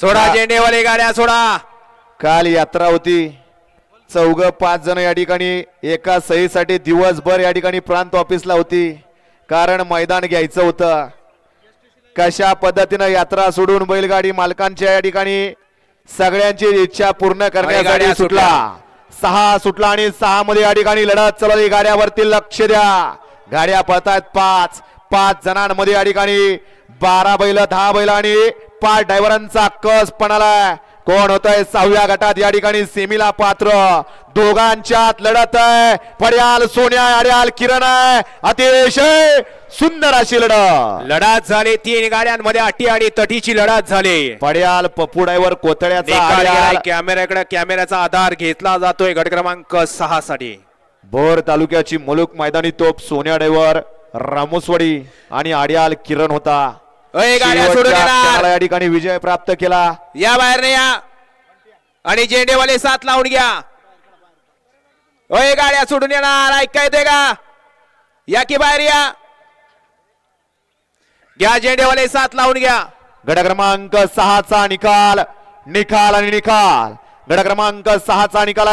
सोडा. झेंडेवाले गाड्या सोडा. काल यात्रा होती. चौघ पाच जण या ठिकाणी एका सहीसाठी दिवसभर या ठिकाणी प्रांत ऑफिसला होती. कारण मैदान घ्यायचं होतं. कशा पद्धतीनं यात्रा सोडून बैलगाडी मालकांच्या या ठिकाणी सगळ्यांची इच्छा पूर्ण करण्यासाठी सुटला. सहा सुटला आणि सहा मध्ये या ठिकाणी लढत चालवली गाड्यावरती लक्ष द्या. गाड्या पळतायत पाच. पाच जणांमध्ये या ठिकाणी बारा बैल दहा बैल आणि पाच ड्रायव्हरांचा कस पणाला कोण होतंय सहाव्या गटात या ठिकाणी सेमीला पात्र. दोघांच्यात लढत आहे. पड्याल सोन्या अड्याल किरण आहे. अतिशय सुंदर अशी लढत. लढत झाली. तीन गाड्यांमध्ये अटी आणि तटीची लढत झाली. पड्याल पप्पू ड्रायव्हर कोथळ्याचा कॅमेऱ्याकडे कॅमेऱ्याचा आधार घेतला जातोय गट क्रमांक सहा साठी. भोर तालुक्याची मुलुक मैदानी तोप सोन्या ड्रायव्हर रामोसवाडी आणि आड्याल किरण होता. गाड्या सोडून शेवटच्या येणार. क्षणाला या ठिकाणी विजय प्राप्त केला. या बाहेर नाही या. आणि झेंडेवाले साथ लावून घ्या. अय गाड्या सोडून येणार. ऐका येते का? या की बाहेर या. घ्या झेंडेवाले साथ लावून घ्या. गड क्रमांक सहाचा निकाल. निकाल आणि निकाल. गड क्रमांक सहाचा निकाल